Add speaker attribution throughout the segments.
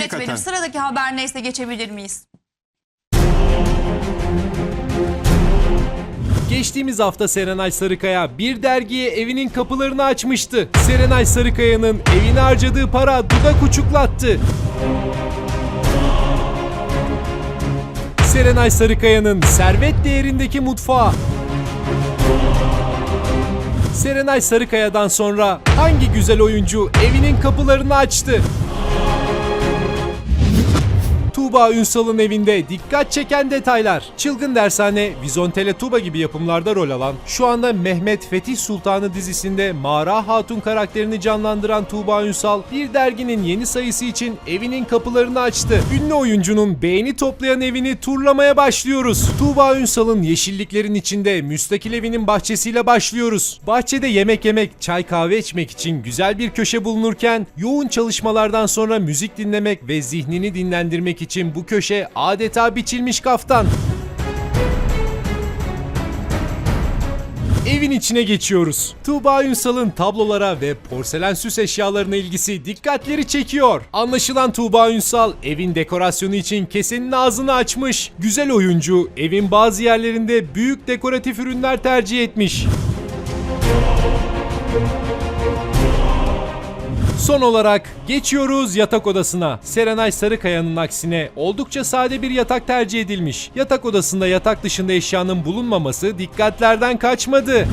Speaker 1: Yönetmenim sıradaki haber neyse geçebilir miyiz?
Speaker 2: Geçtiğimiz hafta Serenay Sarıkaya bir dergiye evinin kapılarını açmıştı. Serenay Sarıkaya'nın evine harcadığı para dudak uçuklattı. Serenay Sarıkaya'nın servet değerindeki mutfağı. Serenay Sarıkaya'dan sonra hangi güzel oyuncu evinin kapılarını açtı? Tuğba Ünsal'ın evinde dikkat çeken detaylar. Çılgın Dershane, Vizontele Tuğba gibi yapımlarda rol alan, şu anda Mehmet Fetih Sultanı dizisinde Mara Hatun karakterini canlandıran Tuğba Ünsal, bir derginin yeni sayısı için evinin kapılarını açtı. Ünlü oyuncunun beğeni toplayan evini turlamaya başlıyoruz. Tuğba Ünsal'ın yeşilliklerin içinde müstakil evinin bahçesiyle başlıyoruz. Bahçede yemek yemek, çay kahve içmek için güzel bir köşe bulunurken, yoğun çalışmalardan sonra müzik dinlemek ve zihnini dinlendirmek için bu köşe adeta biçilmiş kaftan. Evin içine geçiyoruz. Tuğba Ünsal'ın tablolara ve porselen süs eşyalarına ilgisi dikkatleri çekiyor. Anlaşılan Tuğba Ünsal evin dekorasyonu için kesenin ağzını açmış. Güzel oyuncu evin bazı yerlerinde büyük dekoratif ürünler tercih etmiş. Son olarak geçiyoruz yatak odasına. Serenay Sarıkaya'nın aksine oldukça sade bir yatak tercih edilmiş. Yatak odasında yatak dışında eşyanın bulunmaması dikkatlerden kaçmadı.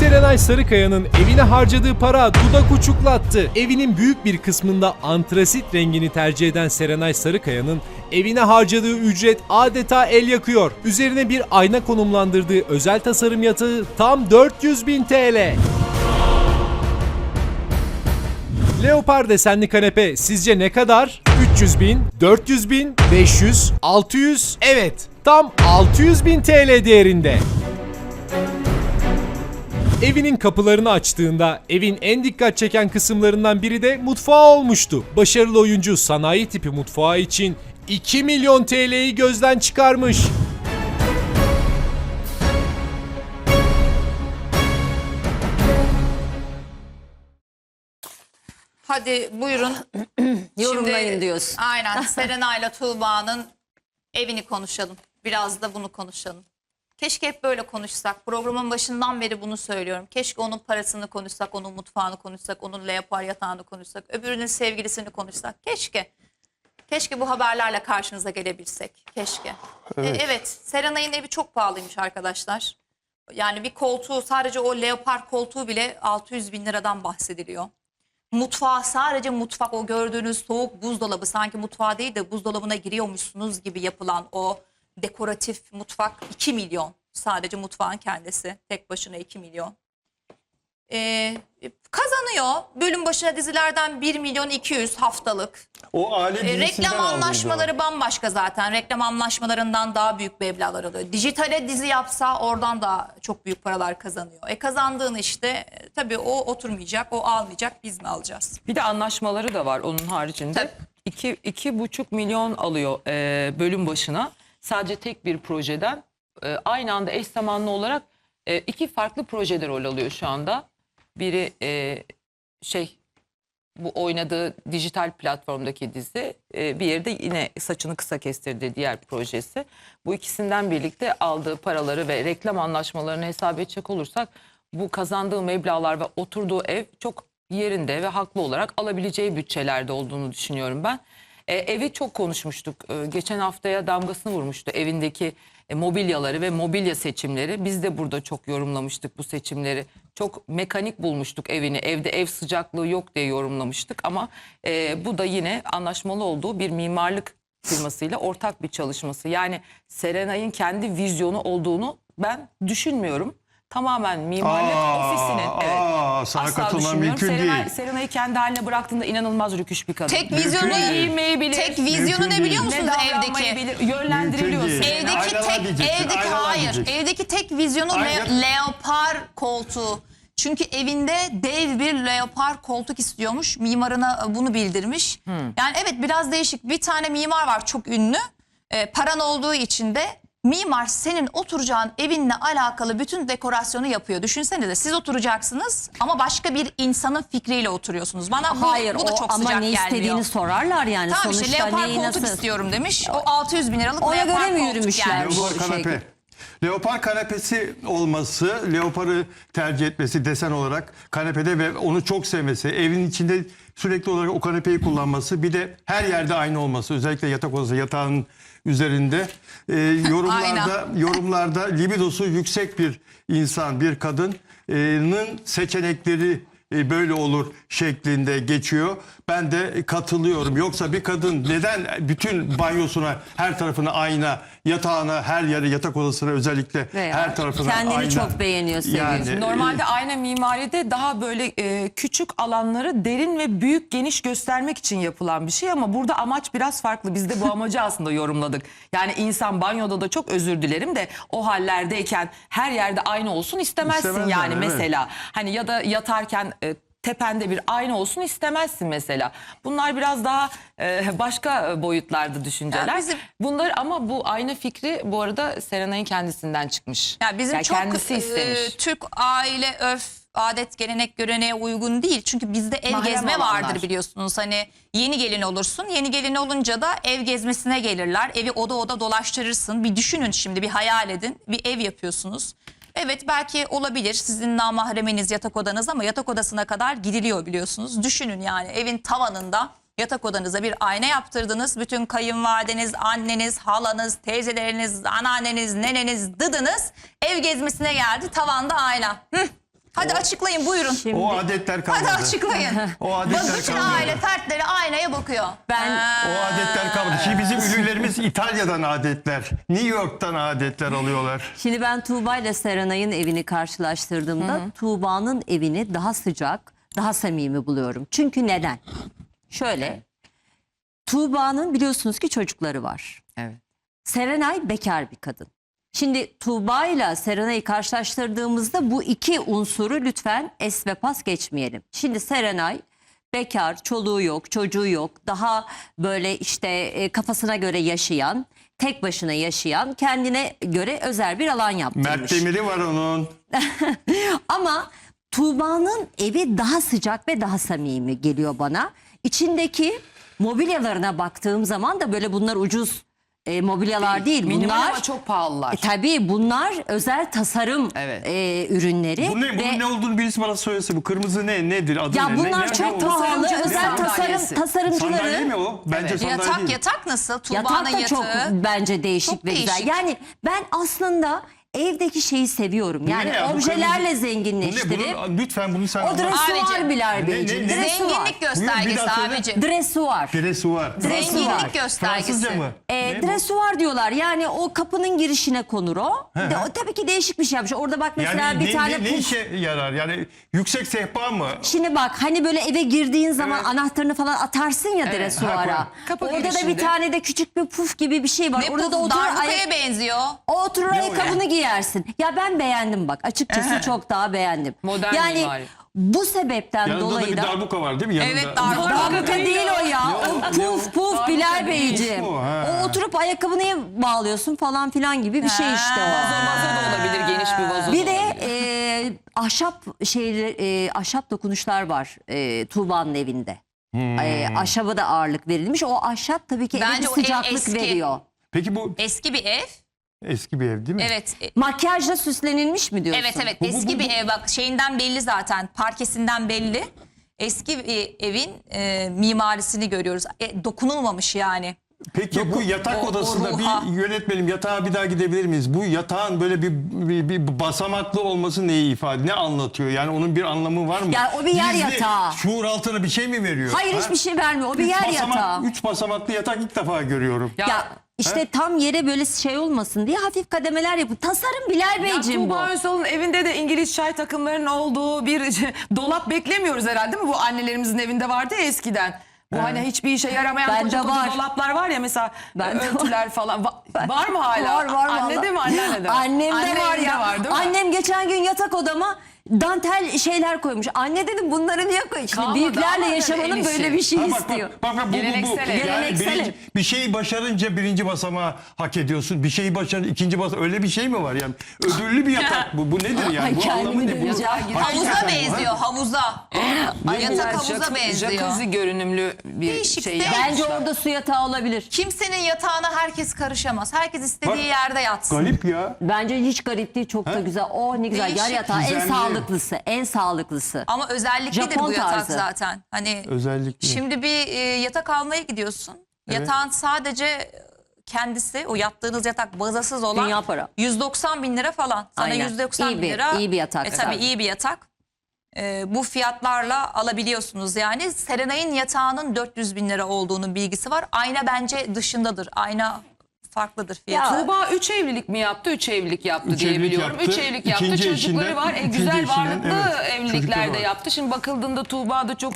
Speaker 2: Serenay Sarıkaya'nın evine harcadığı para dudak uçuklattı. Evinin büyük bir kısmında antrasit rengini tercih eden Serenay Sarıkaya'nın evine harcadığı ücret adeta el yakıyor. Üzerine bir ayna konumlandırdığı özel tasarım yatağı tam 400 bin TL. Leopar desenli kanepe sizce ne kadar? 300 bin, 400 bin, 500, 600, evet tam 600 bin TL değerinde. Evinin kapılarını açtığında evin en dikkat çeken kısımlarından biri de mutfağı olmuştu. Başarılı oyuncu sanayi tipi mutfağı için 2 milyon TL'yi gözden çıkarmış.
Speaker 1: Hadi buyurun.
Speaker 3: Yorumlayın
Speaker 1: Şimdi-
Speaker 3: diyorsun.
Speaker 1: Aynen Serena ile Tuğba'nın evini konuşalım. Biraz da bunu konuşalım. Keşke hep böyle konuşsak. Programın başından beri bunu söylüyorum. Keşke onun parasını konuşsak, onun mutfağını konuşsak, onun leopar yatağını konuşsak, öbürünün sevgilisini konuşsak. Keşke. Keşke bu haberlerle karşınıza gelebilsek. Keşke. Evet, evet Serenay'ın evi çok pahalıymış arkadaşlar. Yani bir koltuğu sadece o leopar koltuğu bile 600 bin liradan bahsediliyor. Mutfağı sadece mutfak o gördüğünüz soğuk buzdolabı sanki mutfağı değil de buzdolabına giriyormuşsunuz gibi yapılan o dekoratif mutfak 2 milyon. Sadece mutfağın kendisi tek başına 2 milyon. Ee, kazanıyor. Bölüm başına dizilerden 1 milyon 200 haftalık.
Speaker 4: O aile
Speaker 1: E, reklam anlaşmaları bambaşka zaten. Reklam anlaşmalarından daha büyük meblağlar alıyor. Dijitale dizi yapsa oradan da çok büyük paralar kazanıyor. E kazandığın işte e, tabii o oturmayacak, o almayacak, biz mi alacağız?
Speaker 5: Bir de anlaşmaları da var onun haricinde.
Speaker 1: Tabii.
Speaker 5: İki, iki buçuk milyon alıyor e, bölüm başına. Sadece tek bir projeden. E, aynı anda eş zamanlı olarak e, iki farklı projede rol alıyor şu anda. Biri e, şey bu oynadığı dijital platformdaki dizi. E, bir yerde yine saçını kısa kestirdiği diğer projesi. Bu ikisinden birlikte aldığı paraları ve reklam anlaşmalarını hesap edecek olursak bu kazandığı meblağlar ve oturduğu ev çok yerinde ve haklı olarak alabileceği bütçelerde olduğunu düşünüyorum ben. E, evi çok konuşmuştuk. E, geçen haftaya damgasını vurmuştu evindeki e, mobilyaları ve mobilya seçimleri. Biz de burada çok yorumlamıştık bu seçimleri. Çok mekanik bulmuştuk evini. Evde ev sıcaklığı yok diye yorumlamıştık ama e, bu da yine anlaşmalı olduğu bir mimarlık firmasıyla ortak bir çalışması. Yani Serenay'ın kendi vizyonu olduğunu ben düşünmüyorum. Tamamen mimarlık
Speaker 4: Aa,
Speaker 5: ofisinin. Evet.
Speaker 4: aa, sana
Speaker 5: Asla
Speaker 4: katılmam mümkün
Speaker 5: Serenay,
Speaker 4: değil.
Speaker 5: Serenay'ı kendi haline bıraktığında inanılmaz rüküş bir kadın.
Speaker 1: Tek vizyonu
Speaker 4: değil.
Speaker 5: giymeyi bilir.
Speaker 1: Tek vizyonu
Speaker 4: Mümkün
Speaker 1: ne biliyor
Speaker 5: ne
Speaker 1: musunuz
Speaker 5: davranmayı
Speaker 1: evdeki?
Speaker 5: Yönlendiriliyorsun.
Speaker 1: Evdeki
Speaker 4: Aynalar
Speaker 1: tek
Speaker 4: diyeceksin,
Speaker 1: evdeki
Speaker 4: aynalar
Speaker 1: hayır.
Speaker 4: diyeceksin.
Speaker 1: Evdeki tek vizyonu le- leopar koltuğu. Çünkü evinde dev bir leopar koltuk istiyormuş. Mimarına bunu bildirmiş. Yani evet biraz değişik. Bir tane mimar var çok ünlü. Ee, paran olduğu için de Mimar senin oturacağın evinle alakalı bütün dekorasyonu yapıyor. Düşünsenize siz oturacaksınız ama başka bir insanın fikriyle oturuyorsunuz. Bana bu,
Speaker 4: Hayır
Speaker 1: bu da
Speaker 4: o
Speaker 1: çok
Speaker 4: ama
Speaker 1: sıcak
Speaker 4: ne
Speaker 1: gelmiyor.
Speaker 4: istediğini sorarlar yani
Speaker 1: Tamam
Speaker 4: sonuçta
Speaker 1: işte leopar koltuk
Speaker 4: nasıl.
Speaker 1: istiyorum demiş. O 600 bin liralık
Speaker 4: Ona
Speaker 1: leopar
Speaker 4: göre mi
Speaker 1: koltuk
Speaker 4: yürümüşler?
Speaker 1: gelmiş.
Speaker 4: Bu
Speaker 3: Leopar
Speaker 4: şey-
Speaker 3: kanepe. Leopar kanepesi olması, leoparı tercih etmesi desen olarak kanepede ve onu çok sevmesi, evin içinde sürekli olarak o kanepeyi kullanması, bir de her yerde aynı olması, özellikle yatak odası yatağın üzerinde e, yorumlarda yorumlarda libidosu yüksek bir insan, bir kadının seçenekleri e, böyle olur şeklinde geçiyor. Ben de katılıyorum. Yoksa bir kadın neden bütün banyosuna, her tarafına ayna, yatağına, her yere, yatak odasına özellikle
Speaker 4: Veya
Speaker 3: her tarafına
Speaker 4: kendini
Speaker 3: ayna.
Speaker 4: çok beğeniyor.
Speaker 3: Yani,
Speaker 5: Normalde ayna mimaride daha böyle e, küçük alanları derin ve büyük geniş göstermek için yapılan bir şey ama burada amaç biraz farklı. Biz de bu amacı aslında yorumladık. Yani insan banyoda da çok özür dilerim de o hallerdeyken her yerde aynı olsun istemezsin
Speaker 3: İstemezler,
Speaker 5: yani
Speaker 3: evet.
Speaker 5: mesela. Hani ya da yatarken e, tepende bir ayna olsun istemezsin mesela. Bunlar biraz daha e, başka boyutlarda düşünceler.
Speaker 1: Ya bizim-
Speaker 5: Bunlar ama bu ayna fikri bu arada Serenay'ın kendisinden çıkmış.
Speaker 1: Ya bizim
Speaker 5: Yani
Speaker 1: çok
Speaker 5: kendisi
Speaker 1: e,
Speaker 5: istemiş.
Speaker 1: Türk aile örf adet gelenek göreneğe uygun değil. Çünkü bizde ev
Speaker 5: Mahrem
Speaker 1: gezme
Speaker 5: alanlar.
Speaker 1: vardır biliyorsunuz. Hani yeni gelin olursun. Yeni gelin olunca da ev gezmesine gelirler. Evi oda oda dolaştırırsın. Bir düşünün şimdi bir hayal edin. Bir ev yapıyorsunuz. Evet belki olabilir sizin namahremeniz yatak odanız ama yatak odasına kadar gidiliyor biliyorsunuz. Düşünün yani evin tavanında yatak odanıza bir ayna yaptırdınız. Bütün kayınvalideniz, anneniz, halanız, teyzeleriniz, anneanneniz, neneniz, dıdınız ev gezmesine geldi. Tavanda ayna. Hı. Hadi açıklayın buyurun.
Speaker 3: o adetler kalmadı.
Speaker 1: Hadi açıklayın.
Speaker 3: O adetler
Speaker 1: Bak bütün
Speaker 3: kalmadı.
Speaker 1: aile fertleri aynaya bakıyor.
Speaker 4: Ben-
Speaker 1: Ha.
Speaker 3: O adetler kalmadı. Şimdi bizim ünlülerimiz İtalya'dan adetler, New York'tan adetler alıyorlar.
Speaker 4: Şimdi ben Tuğba ile Serenay'ın evini karşılaştırdığımda Tuğba'nın evini daha sıcak, daha samimi buluyorum. Çünkü neden? Şöyle. Tuğba'nın biliyorsunuz ki çocukları var.
Speaker 5: Evet.
Speaker 4: Serenay bekar bir kadın. Şimdi Tuğba ile Serenay'ı karşılaştırdığımızda bu iki unsuru lütfen es ve pas geçmeyelim. Şimdi Serenay bekar, çoluğu yok, çocuğu yok. Daha böyle işte e, kafasına göre yaşayan, tek başına yaşayan, kendine göre özel bir alan yaptırmış.
Speaker 3: Mert Demir'i var onun.
Speaker 4: Ama Tuğba'nın evi daha sıcak ve daha samimi geliyor bana. İçindeki mobilyalarına baktığım zaman da böyle bunlar ucuz e, mobilyalar değil.
Speaker 5: Minimal
Speaker 4: bunlar
Speaker 5: ama çok pahalılar.
Speaker 4: e, tabii bunlar özel tasarım
Speaker 5: Evet.
Speaker 4: e, ürünleri.
Speaker 3: Bu ne, bunun
Speaker 4: ve-
Speaker 3: ne olduğunu birisi bana söylese. Bu kırmızı ne, nedir? Adı
Speaker 4: ya
Speaker 3: ne?
Speaker 4: bunlar
Speaker 3: ne,
Speaker 4: çok
Speaker 3: ne
Speaker 4: pahalı
Speaker 5: Tasarımcı
Speaker 4: özel tasarım
Speaker 5: sandalyesi.
Speaker 4: tasarımcıları.
Speaker 3: Sandalye mi o? Bence
Speaker 5: Evet.
Speaker 3: sandalye
Speaker 1: Yatak
Speaker 3: değil.
Speaker 1: yatak nasıl?
Speaker 4: Yatak
Speaker 1: Tuğba'nın
Speaker 4: da
Speaker 1: yatağı.
Speaker 4: çok bence değişik
Speaker 1: Çok
Speaker 4: ve güzel.
Speaker 1: değişik.
Speaker 4: Yani ben aslında evdeki şeyi seviyorum. Yani
Speaker 3: ya?
Speaker 4: Objelerle
Speaker 3: kırmızı-
Speaker 4: zenginleştirip
Speaker 3: ne? Bunu, lütfen bunu sen
Speaker 4: o dresuar. Bilal Beyciğim.
Speaker 3: ne, ne?
Speaker 4: Dresuar.
Speaker 1: Zenginlik göstergesi abicim.
Speaker 4: Dresuar.
Speaker 3: Dresuar.
Speaker 1: Zenginlik göstergesi.
Speaker 3: Fransızca mı?
Speaker 4: E,
Speaker 3: bu?
Speaker 4: dresuar diyorlar. Yani o kapının girişine konur o. Bir de o tabii ki değişik bir şey yapmış. Orada bak mesela
Speaker 3: Yani
Speaker 4: bir
Speaker 3: ne,
Speaker 4: tane
Speaker 3: ne, ne
Speaker 4: puf-
Speaker 3: işe yarar? Yani yüksek sehpa mı?
Speaker 4: Şimdi bak hani böyle eve girdiğin zaman
Speaker 3: Evet.
Speaker 4: anahtarını falan atarsın ya
Speaker 3: Ha,
Speaker 4: dresuara.
Speaker 5: Kapı
Speaker 4: Orada da bir
Speaker 5: girişinde.
Speaker 4: tane de küçük bir puf gibi bir şey var.
Speaker 1: Ne
Speaker 4: Orada da
Speaker 1: bu
Speaker 4: oturur,
Speaker 1: darbukaya benziyor.
Speaker 4: o oturur
Speaker 3: Ne o
Speaker 4: giyersin. Ya ben beğendim bak. Açıkçası çok daha beğendim.
Speaker 5: Modern
Speaker 4: yani
Speaker 5: mimari.
Speaker 4: bu sebepten
Speaker 3: Yanında da
Speaker 4: dolayı
Speaker 3: bir
Speaker 4: da
Speaker 3: darbuka var değil mi? Yanında.
Speaker 1: Evet, darbuka.
Speaker 4: Darbuka değil o ya. O puf puf Bilal Beyciğim.
Speaker 3: Ha.
Speaker 4: O oturup ayakkabını bağlıyorsun falan filan gibi bir şey işte o.
Speaker 5: Vazo vazo da olabilir geniş bir vazo
Speaker 4: Bir
Speaker 5: da
Speaker 4: de
Speaker 5: olabilir.
Speaker 4: e, ahşap şeyler, e, ahşap dokunuşlar var e, Tuğba'nın evinde.
Speaker 3: Hmm.
Speaker 4: E, ahşaba da ağırlık verilmiş. O ahşap tabii ki eve
Speaker 1: Bence
Speaker 4: bir
Speaker 1: o ev
Speaker 4: sıcaklık
Speaker 1: eski.
Speaker 4: veriyor.
Speaker 3: Peki bu
Speaker 1: Eski bir ev.
Speaker 3: Eski bir ev değil mi?
Speaker 1: Evet. e,
Speaker 4: Makyajla süslenilmiş mi diyorsun?
Speaker 1: Evet evet
Speaker 3: Bu- bu-
Speaker 1: eski
Speaker 3: bu-
Speaker 1: bir
Speaker 3: bu-
Speaker 1: ev bak şeyinden belli zaten parkesinden belli. Eski bir evin e, mimarisini görüyoruz. E, dokunulmamış yani.
Speaker 3: Peki bu yatak
Speaker 1: o- o
Speaker 3: odasında
Speaker 1: ruha.
Speaker 3: bir yönetmenim yatağa bir daha gidebilir miyiz? Bu yatağın böyle bir, bir, bir basamaklı olması neyi ifade, ne anlatıyor? Yani onun bir anlamı var mı?
Speaker 4: Ya o bir yer
Speaker 3: Gizli,
Speaker 4: yatağı.
Speaker 3: Şuur altına bir şey mi veriyor?
Speaker 4: Hayır
Speaker 3: Ha?
Speaker 4: hiçbir şey vermiyor. O bir
Speaker 3: Üç
Speaker 4: yer
Speaker 3: basamak-
Speaker 4: yatağı.
Speaker 3: Üç basamaklı yatak ilk defa görüyorum.
Speaker 5: Ya,
Speaker 4: Ya işte tam yere böyle şey olmasın diye hafif kademeler yapın. Tasarım Bilal Beyciğim bu.
Speaker 5: Tuğba Özal'ın evinde de İngiliz çay takımlarının olduğu bir dolap beklemiyoruz herhalde değil mi? Bu annelerimizin evinde vardı ya eskiden. Bu hani hiçbir işe yaramayan
Speaker 4: Bende
Speaker 5: koca koca
Speaker 4: var.
Speaker 5: dolaplar var ya mesela
Speaker 4: Bende
Speaker 5: örtüler falan. Va- var mı hala?
Speaker 4: Var var
Speaker 5: Anne
Speaker 4: vallahi.
Speaker 5: de mi anneanne de mi?
Speaker 4: Annem de var ya.
Speaker 5: Var, değil mi?
Speaker 4: Annem geçen gün yatak odama dantel şeyler koymuş. Anne dedim bunları niye koy? Şimdi
Speaker 5: Kalmadı
Speaker 4: büyüklerle
Speaker 5: ama
Speaker 4: yaşamanın
Speaker 5: el işi.
Speaker 4: böyle bir şey
Speaker 3: Ha, bak,
Speaker 4: istiyor.
Speaker 3: Bak, bak, bak, bu, bu, bu.
Speaker 5: Geleneksel.
Speaker 3: Yani
Speaker 4: Geleneksel
Speaker 3: birinci- bir şeyi başarınca birinci basamağı hak ediyorsun. Bir şeyi başarınca ikinci basamağı. Öyle bir şey mi var yani? Ödüllü bir yatak bu. Bu nedir yani?
Speaker 4: Ay,
Speaker 3: Bu
Speaker 4: kendimi
Speaker 3: anlamı ne? Bu.
Speaker 1: Havuza
Speaker 3: Hakikaten bu,
Speaker 1: benziyor
Speaker 3: ha?
Speaker 1: havuza.
Speaker 5: Ay,
Speaker 1: Yatak havuza benziyor.
Speaker 5: Jacuzzi görünümlü bir
Speaker 1: Değişik,
Speaker 5: şey
Speaker 1: değişik.
Speaker 4: Bence orada su yatağı olabilir.
Speaker 1: Kimsenin yatağına herkes karışamaz. Herkes istediği
Speaker 3: Bak,
Speaker 1: yerde yatsın.
Speaker 3: Garip ya.
Speaker 4: Bence hiç garip değil çok da güzel. Oh ne güzel yer
Speaker 1: Değişik,
Speaker 4: yatağı en
Speaker 3: gizemli.
Speaker 4: Sağlıklısı en sağlıklısı.
Speaker 1: Ama özelliklidir
Speaker 4: Japon
Speaker 1: bu yatak
Speaker 4: tarzı.
Speaker 1: zaten. Hani
Speaker 3: Özellikle.
Speaker 1: şimdi bir e, yatak almaya gidiyorsun.
Speaker 3: Evet.
Speaker 1: Yatağın sadece kendisi o yattığınız yatak bazasız olan
Speaker 4: Dünya para.
Speaker 1: 190 bin lira falan. Sana
Speaker 4: Aynen.
Speaker 1: 190
Speaker 4: İyi
Speaker 1: bin
Speaker 4: bir-
Speaker 1: lira.
Speaker 4: iyi bir yatak.
Speaker 1: E, tabii iyi bir yatak. E, bu fiyatlarla alabiliyorsunuz yani. Serenay'ın yatağının 400 bin lira olduğunun bilgisi var. Ayna bence dışındadır. Ayna farklıdır fiyatı.
Speaker 5: Tuğba 3 evlilik mi yaptı? 3 evlilik yaptı
Speaker 3: Üç
Speaker 5: diye
Speaker 3: evlilik
Speaker 5: biliyorum.
Speaker 3: yaptı.
Speaker 5: 3 evlilik yaptı.
Speaker 3: İkinci
Speaker 5: Çocukları
Speaker 3: eşinden-
Speaker 5: var. E, güzel varlıklı
Speaker 3: evet,
Speaker 5: evlilikler
Speaker 3: çocukları
Speaker 5: de
Speaker 3: var.
Speaker 5: yaptı. Şimdi bakıldığında Tuğba da çok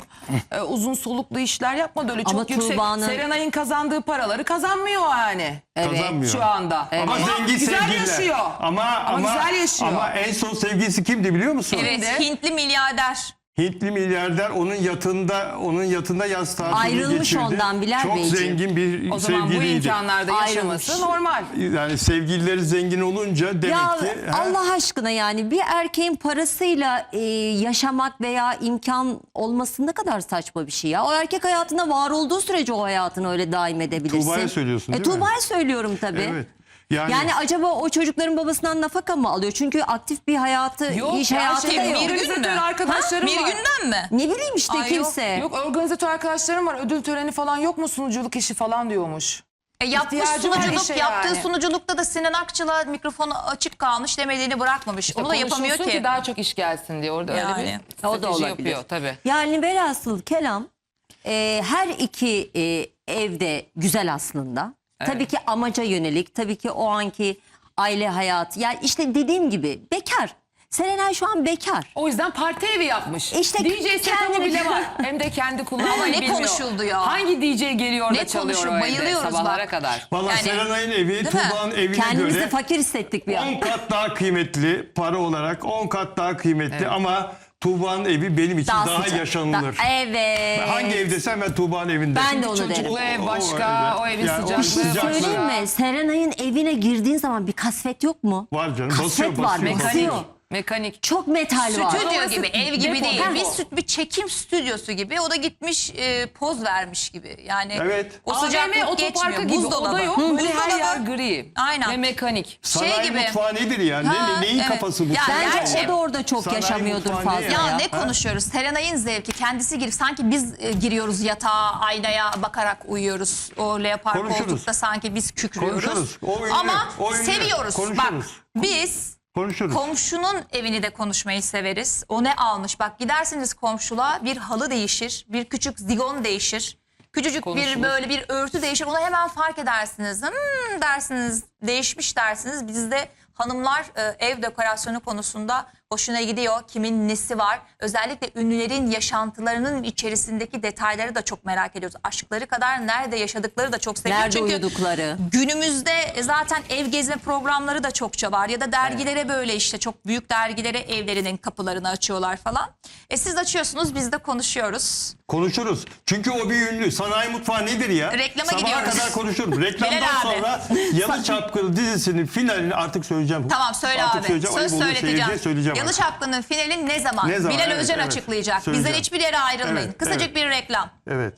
Speaker 5: e, uzun soluklu işler yapmadı. Öyle
Speaker 4: Ama
Speaker 5: çok yüksek.
Speaker 4: Tuğba'nın-
Speaker 5: Serenay'ın kazandığı paraları kazanmıyor yani.
Speaker 3: Kazanmıyor.
Speaker 5: Şu anda.
Speaker 3: Ama zengin
Speaker 5: güzel
Speaker 3: sevgililer.
Speaker 5: yaşıyor.
Speaker 3: Ama, ama,
Speaker 5: güzel yaşıyor.
Speaker 3: Ama en son sevgilisi kimdi biliyor musun?
Speaker 1: Evet, Hintli milyarder.
Speaker 3: Hintli milyarder onun yatında onun yatında yaz tatilini
Speaker 4: Ayrılmış
Speaker 3: geçirdi.
Speaker 4: ondan Bilal
Speaker 3: Çok
Speaker 4: Beyciğim.
Speaker 3: zengin bir
Speaker 5: O zaman bu
Speaker 3: sevgiliydi.
Speaker 5: imkanlarda yaşaması
Speaker 4: Ayrılmış.
Speaker 5: normal.
Speaker 3: Yani sevgilileri zengin olunca demek
Speaker 4: Ya
Speaker 3: ki ha,
Speaker 4: Allah aşkına yani bir erkeğin parasıyla e, yaşamak veya imkan olması ne kadar saçma bir şey ya. O erkek hayatında var olduğu sürece o hayatını öyle daim edebilirsin.
Speaker 3: Tuğba'ya söylüyorsun
Speaker 4: e,
Speaker 3: değil mi?
Speaker 4: Tuğba'ya söylüyorum tabii.
Speaker 3: evet. Yani,
Speaker 4: Yani acaba o çocukların babasından nafaka mı alıyor? Çünkü aktif bir hayatı, iş
Speaker 5: ya
Speaker 4: hayatı
Speaker 5: şey,
Speaker 4: da yok.
Speaker 1: bir-
Speaker 5: organizatör
Speaker 1: gün mü?
Speaker 5: arkadaşlarım
Speaker 1: Bir
Speaker 5: var.
Speaker 1: günden mi?
Speaker 4: Ne bileyim işte
Speaker 1: Ay yok,
Speaker 4: kimse.
Speaker 5: Yok organizatör arkadaşlarım var. Ödül töreni falan yok mu sunuculuk işi falan diyormuş.
Speaker 1: E yapmış
Speaker 5: İhtiyacı var
Speaker 1: sunuculuk,
Speaker 5: işe
Speaker 1: yaptığı
Speaker 5: yani.
Speaker 1: sunuculukta da Sinan Akçıl'a mikrofonu açık kalmış demediğini bırakmamış. Onu da yapamıyor
Speaker 5: Konuşulsun
Speaker 1: ki.
Speaker 5: daha çok iş gelsin diye orada
Speaker 1: Yani.
Speaker 5: öyle bir
Speaker 4: O da
Speaker 5: strateji
Speaker 4: olabilir.
Speaker 5: yapıyor tabii.
Speaker 4: Yani velhasıl kelam e, her iki e, evde güzel aslında. Tabii ki amaca yönelik, tabii ki o anki aile hayatı. Yani işte dediğim gibi bekar. Serenay şu an bekar.
Speaker 5: O yüzden parti evi yapmış.
Speaker 4: İşte
Speaker 5: DJ setup'ı
Speaker 4: kendini-
Speaker 5: bile var. Hem de kendi kullanmayı
Speaker 1: Ama ne
Speaker 5: bilmiyor.
Speaker 1: konuşuldu ya?
Speaker 5: Hangi DJ geliyor
Speaker 1: Ne
Speaker 5: da çalıyor
Speaker 1: konuşul-
Speaker 5: o evde
Speaker 1: bayılıyoruz
Speaker 5: sabahlara
Speaker 1: bak.
Speaker 5: kadar.
Speaker 3: Valla
Speaker 1: Yani-
Speaker 3: Serenay'ın evi
Speaker 1: mi?
Speaker 3: Tuğba'nın evine
Speaker 4: Kendimizi
Speaker 3: göre
Speaker 4: fakir hissettik bir an.
Speaker 3: 10 kat daha kıymetli para olarak 10 kat daha kıymetli ama Tuğba'nın evi benim için daha,
Speaker 4: sıcak.
Speaker 3: yaşanılır.
Speaker 4: Da- evet.
Speaker 3: Hangi ev desem ben Tuğba'nın evinde.
Speaker 4: Ben de onu
Speaker 5: Çocuklu
Speaker 4: derim.
Speaker 5: ev
Speaker 3: O- o
Speaker 5: başka, o evin sıcaklığı
Speaker 3: sıcaklığı-
Speaker 5: başka.
Speaker 4: Söyleyeyim mi? Serenay'ın evine girdiğin zaman bir kasvet yok mu?
Speaker 3: Var canım.
Speaker 4: Kasvet
Speaker 3: basıyor,
Speaker 4: var,
Speaker 3: basıyor,
Speaker 4: mekanik.
Speaker 3: basıyor.
Speaker 5: Mekanik.
Speaker 4: Çok metal var.
Speaker 1: Stüdyo
Speaker 5: Orası
Speaker 1: gibi, ev gibi
Speaker 5: depo,
Speaker 1: değil.
Speaker 5: depo.
Speaker 1: Bir, stü- bir çekim stüdyosu gibi. O da gitmiş e, poz vermiş gibi. Yani
Speaker 3: Evet.
Speaker 1: o
Speaker 5: AVM
Speaker 1: sıcaklık
Speaker 5: otoparkı
Speaker 1: geçmiyor.
Speaker 5: gibi
Speaker 1: Buzdolabı.
Speaker 5: o da yok.
Speaker 1: Hı,
Speaker 5: Böyle her yer gri.
Speaker 1: Aynen.
Speaker 5: Ve mekanik.
Speaker 3: Sanayi
Speaker 1: Şey gibi.
Speaker 3: mutfağı nedir yani?
Speaker 1: Ha,
Speaker 3: ne, neyin
Speaker 1: evet.
Speaker 3: kafası bu?
Speaker 1: Ya
Speaker 4: Bence
Speaker 1: gerçi-
Speaker 4: o da orada çok
Speaker 3: Sanayi
Speaker 4: yaşamıyordur
Speaker 3: mutfağı
Speaker 4: fazla
Speaker 3: ne
Speaker 4: ya.
Speaker 1: Ya,
Speaker 3: ya?
Speaker 1: ne konuşuyoruz? Serenay'ın zevki kendisi girip sanki biz e, giriyoruz yatağa, aynaya bakarak uyuyoruz. O leopar
Speaker 3: Konuşuruz.
Speaker 1: koltukta sanki biz kükrüyoruz.
Speaker 3: Konuşuruz. O ünlü,
Speaker 1: Ama
Speaker 3: o ünlü.
Speaker 1: seviyoruz. Bak
Speaker 3: Konuşuruz.
Speaker 1: biz
Speaker 3: Konuşuruz.
Speaker 1: Komşunun evini de konuşmayı severiz. O ne almış? Bak gidersiniz komşuluğa bir halı değişir, bir küçük zigon değişir. Küçücük
Speaker 5: Konuşulur.
Speaker 1: bir böyle bir örtü değişir. Onu hemen fark edersiniz. Hmm dersiniz, değişmiş dersiniz. Bizde hanımlar e, ev dekorasyonu konusunda hoşuna gidiyor. Kimin nesi var? Özellikle ünlülerin yaşantılarının içerisindeki detayları da çok merak ediyoruz. Aşkları kadar nerede yaşadıkları da çok seviyoruz.
Speaker 4: Nerede
Speaker 1: Çünkü
Speaker 4: uyudukları.
Speaker 1: Günümüzde zaten ev gezme programları da çokça var ya da dergilere böyle işte çok büyük dergilere evlerinin kapılarını açıyorlar falan. E siz açıyorsunuz biz de konuşuyoruz.
Speaker 3: Konuşuruz. Çünkü o bir ünlü. Sanayi mutfağı nedir ya?
Speaker 1: Reklama
Speaker 3: Sabaha
Speaker 1: gidiyoruz.
Speaker 3: kadar konuşurum. Reklamdan sonra Yalı Çapkını dizisinin finalini artık söyleyeceğim.
Speaker 1: Tamam söyle
Speaker 3: artık
Speaker 1: abi.
Speaker 3: Söyleyeceğim.
Speaker 1: Söz söyleteceğim.
Speaker 3: söyleyeceğim. Artık.
Speaker 1: Çapkın'ın finali ne zaman?
Speaker 3: Ne zaman?
Speaker 1: Bilal
Speaker 3: Evet,
Speaker 1: Özcan
Speaker 3: evet.
Speaker 1: açıklayacak.
Speaker 3: Söyleyeceğim.
Speaker 1: Bizden hiçbir yere ayrılmayın.
Speaker 3: Evet,
Speaker 1: Kısacık
Speaker 3: evet.
Speaker 1: bir reklam.
Speaker 3: Evet.